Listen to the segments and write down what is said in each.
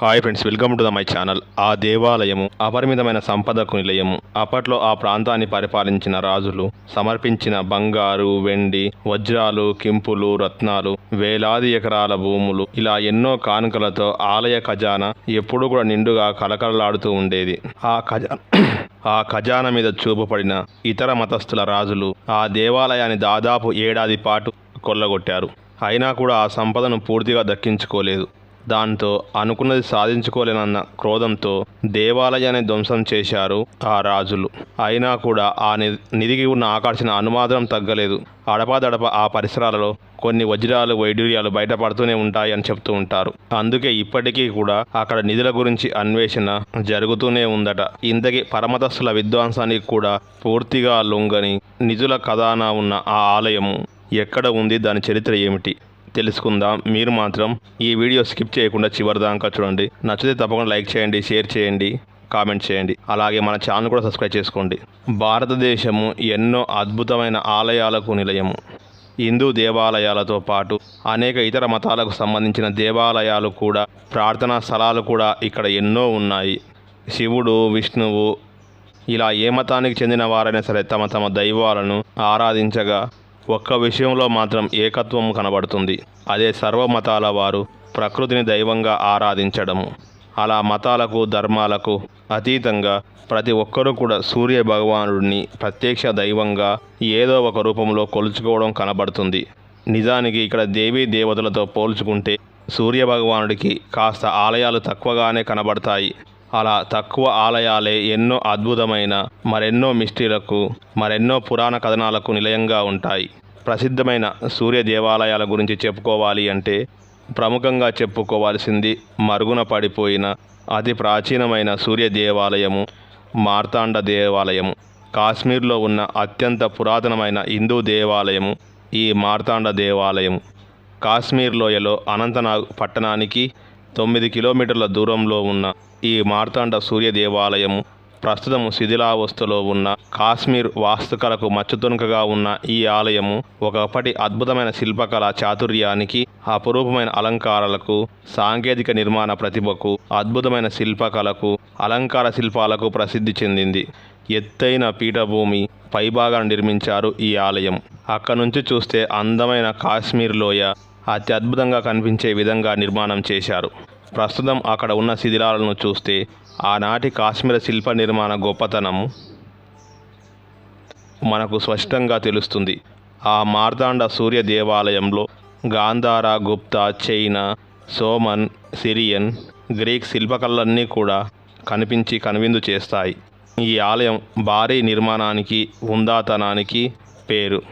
Hi friends welcome to the my channel ఆ దేవాలయము అపరిమితమైన సంపదకు నిలయము. అప్పట్లో ఆ ప్రాంతాన్ని పరిపాలించిన రాజులు సమర్పించిన బంగారు వెండి వజ్రాలు కింపులు రత్నాలు వేలాది ఎకరాల భూములు ఇలా ఎన్నో కానుకలతో ఆలయ ఖజానా ఎప్పుడూ కూడా నిండుగా కలకలలాడుతూ ఉండేది. ఆ ఖజా ఆ ఖజానా మీద చూపబడిన ఇతర మతస్థుల రాజులు ఆ దేవాలయాన్ని దాదాపు ఏడాది పాటు కొల్లగొట్టారు. అయినా కూడా ఆ సంపదను పూర్తిగా దక్కించుకోలేదు. దాంతో అనుకున్నది సాధించుకోలేనన్న క్రోధంతో దేవాలయాన్ని ధ్వంసం చేశారు ఆ రాజులు. అయినా కూడా ఆ నిధికి ఉన్న ఆకర్షణ అనుమాత్రం తగ్గలేదు. అడపాదడప ఆ పరిసరాలలో కొన్ని వజ్రాలు వైడూర్యాలు బయటపడుతూనే ఉంటాయి అని చెప్తూ ఉంటారు. అందుకే ఇప్పటికీ కూడా అక్కడ నిధుల గురించి అన్వేషణ జరుగుతూనే ఉందట. ఇంతకీ పరమతస్థుల విద్వాంసానికి కూడా పూర్తిగా లొంగని నిధుల కథానా ఉన్న ఆ ఆలయము ఎక్కడ ఉంది? దాని చరిత్ర ఏమిటి? తెలుసుకుందాం. మీరు మాత్రం ఈ వీడియో స్కిప్ చేయకుండా చివరి దాకా చూడండి. నచ్చితే తప్పకుండా లైక్ చేయండి షేర్ చేయండి కామెంట్ చేయండి. అలాగే మన ఛానల్ కూడా సబ్స్క్రైబ్ చేసుకోండి. భారతదేశము ఎన్నో అద్భుతమైన ఆలయాలకు నిలయము. హిందూ దేవాలయాలతో పాటు అనేక ఇతర మతాలకు సంబంధించిన దేవాలయాలు కూడా ప్రార్థనా స్థలాలు కూడా ఇక్కడ ఎన్నో ఉన్నాయి. శివుడు విష్ణువు ఇలా ఏ మతానికి చెందిన వారైనా సరే తమ తమ దైవాలను ఆరాధించగా ఒక్క విషయంలో మాత్రం ఏకత్వం కనబడుతుంది. అదే సర్వమతాల వారు ప్రకృతిని దైవంగా ఆరాధించడము అలా మతాలకు ధర్మాలకు అతీతంగా ప్రతి ఒక్కరూ కూడా సూర్య భగవానుడిని ప్రత్యక్ష దైవంగా ఏదో ఒక రూపంలో కొలుచుకోవడం కనబడుతుంది. నిజానికి ఇక్కడ దేవీ దేవతలతో పోల్చుకుంటే సూర్య భగవానుడికి కాస్త ఆలయాలు తక్కువగానే కనబడతాయి. అలా తక్కువ ఆలయాలే ఎన్నో అద్భుతమైన మరెన్నో మిస్టీలకు మరెన్నో పురాణ కథనాలకు నిలయంగా ఉంటాయి. ప్రసిద్ధమైన సూర్య దేవాలయాల గురించి చెప్పుకోవాలి అంటే ప్రముఖంగా చెప్పుకోవాల్సింది మరుగున పడిపోయిన అతి ప్రాచీనమైన సూర్య దేవాలయము మార్తాండ దేవాలయము. కాశ్మీర్లో ఉన్న అత్యంత పురాతనమైన హిందూ దేవాలయము ఈ మార్తాండ దేవాలయము. కాశ్మీర్ లోయలో అనంతనాగ్ పట్టణానికి తొమ్మిది కిలోమీటర్ల దూరంలో ఉన్న ఈ మార్తాండ సూర్య దేవాలయము ప్రస్తుతం శిథిలావస్థలో ఉన్న కాశ్మీర్ వాస్తుకలకు మచ్చుతునుకగా ఉన్న ఈ ఆలయము ఒకప్పటి అద్భుతమైన శిల్పకళ చాతుర్యానికి అపురూపమైన అలంకారాలకు సాంకేతిక నిర్మాణ ప్రతిభకు అద్భుతమైన శిల్పకళకు అలంకార శిల్పాలకు ప్రసిద్ధి చెందింది. ఎత్తైన పీఠభూమి పైభాగాన నిర్మించారు ఈ ఆలయం. అక్కడ నుంచి చూస్తే అందమైన కాశ్మీర్ లోయ అత్యద్భుతంగా కనిపించే విధంగా నిర్మాణం చేశారు. ప్రస్తుతం అక్కడ ఉన్న శిథిలాలను చూస్తే ఆనాటి కాశ్మీర శిల్ప నిర్మాణ గొప్పతనం మనకు స్పష్టంగా తెలుస్తుంది. ఆ మార్తాండ సూర్య దేవాలయంలో Gandhara Gupta China Roman Syrian Greek శిల్పకళలన్నీ కూడా కనిపించి కనువిందు చేస్తాయి. ఈ ఆలయం భారీ నిర్మాణానికి ఉందాతనానికి పేరు.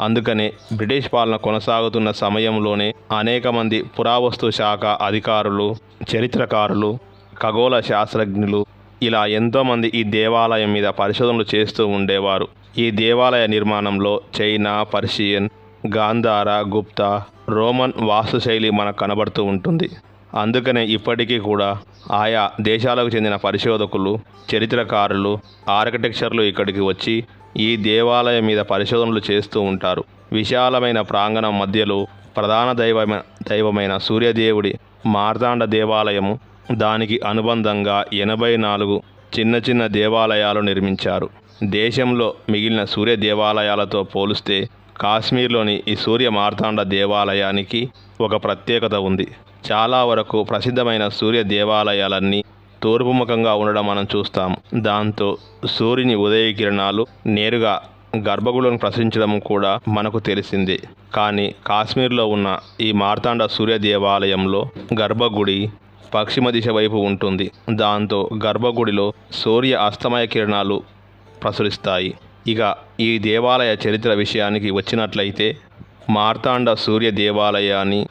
అందుకనే బ్రిటిష్ పాలన కొనసాగుతున్న సమయంలోనే అనేక మంది పురావస్తు శాఖ అధికారులు చరిత్రకారులు ఖగోళ శాస్త్రజ్ఞులు ఇలా ఎంతోమంది ఈ దేవాలయం మీద పరిశోధనలు చేస్తూ ఉండేవారు. ఈ దేవాలయ నిర్మాణంలో China Persian Gandhara Gupta Roman వాస్తుశైలి మనకు కనబడుతూ ఉంటుంది. అందుకనే ఇప్పటికీ కూడా ఆయా దేశాలకు చెందిన పరిశోధకులు చరిత్రకారులు ఆర్కిటెక్చర్లు ఇక్కడికి వచ్చి ఈ దేవాలయం మీద పరిశోధనలు చేస్తూ ఉంటారు. విశాలమైన ప్రాంగణం మధ్యలో ప్రధాన దైవమైన దైవమైన సూర్యదేవుడి మార్తాండ దేవాలయము దానికి అనుబంధంగా ఎనభై నాలుగు చిన్న చిన్న దేవాలయాలు నిర్మించారు. దేశంలో మిగిలిన సూర్య దేవాలయాలతో పోలిస్తే కాశ్మీర్లోని ఈ సూర్య మార్తాండ దేవాలయానికి ఒక ప్రత్యేకత ఉంది. చాలా వరకు ప్రసిద్ధమైన సూర్య దేవాలయాలన్నీ తూర్పుముఖంగా ఉండడం మనం చూస్తాం. దాంతో సూర్యుని ఉదయ కిరణాలు నేరుగా గర్భగుడిని ప్రసరించడం కూడా మనకు తెలిసింది. కానీ కాశ్మీర్లో ఉన్న ఈ మార్తాండ సూర్య దేవాలయంలో గర్భగుడి పశ్చిమ దిశ వైపు ఉంటుంది. దాంతో గర్భగుడిలో సూర్య అస్తమయ కిరణాలు ప్రసరిస్తాయి. ఇక ఈ దేవాలయ చరిత్ర విషయానికి వచ్చినట్లయితే మార్తాండ సూర్య దేవాలయాన్ని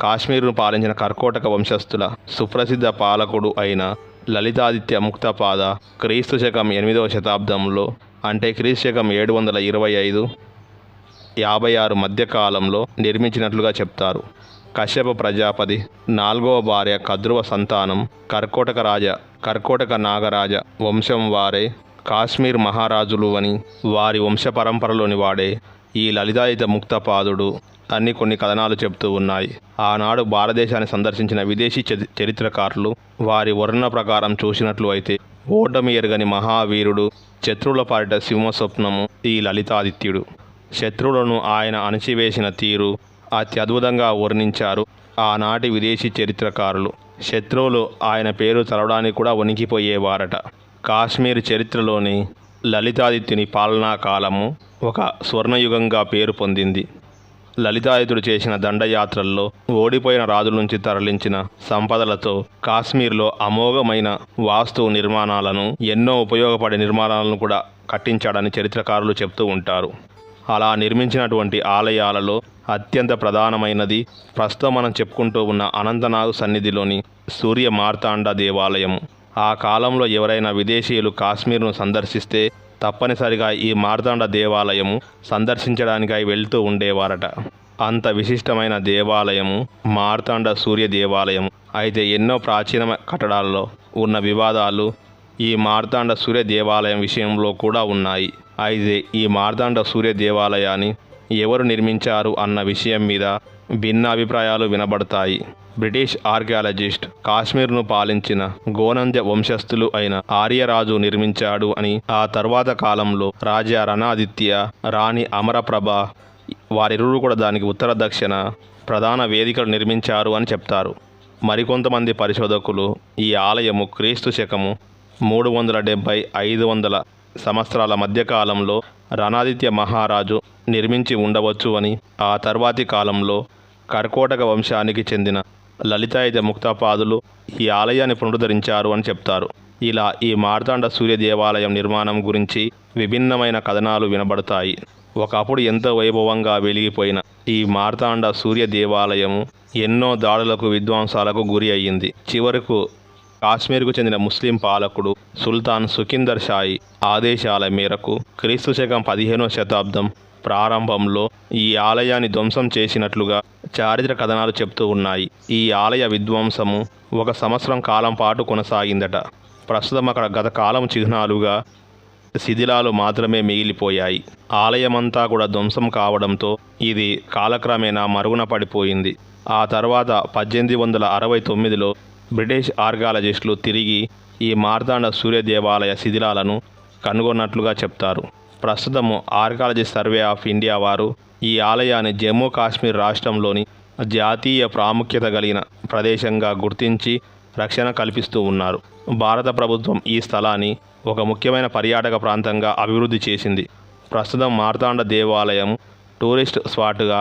కాశ్మీర్ను పాలించిన కర్కోటక వంశస్థుల సుప్రసిద్ధ పాలకుడు అయిన లలితాదిత్య ముక్తపాద క్రీస్తు శకం ఎనిమిదవ శతాబ్దంలో అంటే క్రీస్తు శకం ఏడు వందల ఇరవై ఐదు యాభై ఆరు మధ్యకాలంలో నిర్మించినట్లుగా చెప్తారు. కశ్యప ప్రజాపతి నాలుగవ భార్య కద్రువ సంతానం కర్కోటక రాజ కర్కోటక నాగరాజ వంశం వారే కాశ్మీర్ మహారాజులు అని వారి వంశ పరంపరలోని వాడే ఈ లలితాయుత ముక్తపాదుడు అన్ని కొన్ని కథనాలు చెబుతూ ఉన్నాయి. ఆనాడు భారతదేశాన్ని సందర్శించిన విదేశీ చరి- చరిత్రకారులు వారి వర్ణన ప్రకారం చూసినట్లు అయితే ఓటమి ఎరగని మహావీరుడు శత్రువుల పాలిట సింహస్వప్నము ఈ లలితాదిత్యుడు. శత్రువులను ఆయన అణచివేసిన తీరు అత్యద్భుతంగా వర్ణించారు ఆనాటి విదేశీ చరిత్రకారులు. శత్రువులు ఆయన పేరు చదవడానికి కూడా వణికిపోయేవారట. కాశ్మీర్ చరిత్రలోని లలితాదిత్యుని పాలనా కాలము ఒక స్వర్ణయుగంగా పేరు పొందింది. లలితాదిత్యుడు చేసిన దండయాత్రల్లో ఓడిపోయిన రాజుల నుంచి తరలించిన సంపదలతో కాశ్మీర్లో అమోఘమైన వాస్తు నిర్మాణాలను ఎన్నో ఉపయోగపడే నిర్మాణాలను కూడా కట్టించాడని చరిత్రకారులు చెప్తూ ఉంటారు. అలా నిర్మించినటువంటి ఆలయాలలో అత్యంత ప్రధానమైనది ప్రస్తుతం మనం చెప్పుకుంటూ ఉన్న అనంతనాగ్ సన్నిధిలోని సూర్య మార్తాండ దేవాలయం ఆ కాలంలో ఎవరైనా విదేశీయులు కాశ్మీర్ను సందర్శిస్తే తప్పనిసరిగా ఈ మార్తాండ దేవాలయము సందర్శించడానికై వెళ్తూ ఉండేవారట. అంత విశిష్టమైన దేవాలయము మార్తాండ సూర్య దేవాలయం అయితే ఎన్నో ప్రాచీన కట్టడాల్లో ఉన్న వివాదాలు ఈ మార్తాండ సూర్య దేవాలయం విషయంలో కూడా ఉన్నాయి. అయితే ఈ మార్తాండ సూర్య దేవాలయాన్ని ఎవరు నిర్మించారు అన్న విషయం మీద భిన్న అభిప్రాయాలు వినబడతాయి. బ్రిటిష్ ఆర్కియాలజిస్ట్ కాశ్మీర్ను పాలించిన గోనంజ వంశస్థులు అయిన ఆర్యరాజు నిర్మించాడు అని ఆ తర్వాత కాలంలో రాజా రణాదిత్య రాణి అమరప్రభ వారిరువురు కూడా దానికి ఉత్తర దక్షిణ ప్రధాన వేదికలు నిర్మించారు అని చెప్తారు. మరికొంతమంది పరిశోధకులు ఈ ఆలయము క్రీస్తు శకము మూడు వందల డెబ్భై ఐదు వందల సంవత్సరాల మధ్యకాలంలో రణాదిత్య మహారాజు నిర్మించి ఉండవచ్చు అని ఆ తర్వాతి కాలంలో కర్కోటక వంశానికి చెందిన లలితాయుధ ముక్తాపాదులు ఈ ఆలయాన్ని పునరుద్ధరించారు అని చెప్తారు. ఇలా ఈ మార్తాండ సూర్య దేవాలయం నిర్మాణం గురించి విభిన్నమైన కథనాలు వినబడతాయి. ఒకప్పుడు ఎంతో వైభవంగా వెలిగిపోయిన ఈ మార్తాండ సూర్య దేవాలయము ఎన్నో దాడులకు విధ్వంసాలకు గురి అయ్యింది. చివరకు కాశ్మీర్కు చెందిన ముస్లిం పాలకుడు సుల్తాన్ సుఖిందర్ షాయి ఆదేశాల మేరకు క్రీస్తు శకం పదిహేనో శతాబ్దం ప్రారంభంలో ఈ ఆలయాన్ని ధ్వంసం చేసినట్లుగా చారిత్ర కథనాలు చెప్తూ ఉన్నాయి. ఈ ఆలయ విధ్వంసము ఒక సంవత్సరం కాలం పాటు కొనసాగిందట. ప్రస్తుతం అక్కడ గత కాలం చిహ్నాలుగా శిథిలాలు మాత్రమే మిగిలిపోయాయి. ఆలయమంతా కూడా ధ్వంసం కావడంతో ఇది కాలక్రమేణా మరుగున పడిపోయింది. ఆ తర్వాత పద్దెనిమిది వందల అరవై తొమ్మిదిలో బ్రిటిష్ ఆర్గాలజిస్టులు తిరిగి ఈ మార్తాండ సూర్య దేవాలయ శిథిలాలను కనుగొన్నట్లుగా చెప్తారు. ప్రస్తుతము ఆర్కాలజీ సర్వే ఆఫ్ ఇండియా వారు ఈ ఆలయాన్ని జమ్మూ కాశ్మీర్ రాష్ట్రంలోని జాతీయ ప్రాముఖ్యత కలిగిన ప్రదేశంగా గుర్తించి రక్షణ కల్పిస్తూ ఉన్నారు. భారత ప్రభుత్వం ఈ స్థలాన్ని ఒక ముఖ్యమైన పర్యాటక ప్రాంతంగా అభివృద్ధి చేసింది. ప్రస్తుతం మార్తాండ దేవాలయం టూరిస్ట్ స్పాట్గా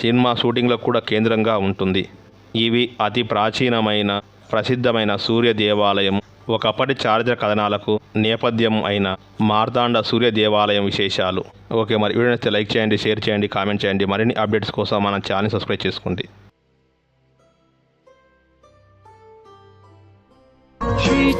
సినిమా షూటింగ్లకు కూడా కేంద్రంగా ఉంటుంది. ఇవి అతి ప్రాచీనమైన ప్రసిద్ధమైన సూర్య దేవాలయం ఒకప్పటి చారిత్ర కథనాలకు నేపథ్యం అయిన మార్తాండ సూర్య దేవాలయం విశేషాలు. ఓకే మరి వీడియో నచ్చితే లైక్ చేయండి షేర్ చేయండి కామెంట్ చేయండి. మరిన్ని అప్డేట్స్ కోసం మన ఛానల్ సబ్స్క్రైబ్ చేసుకోండి. Shri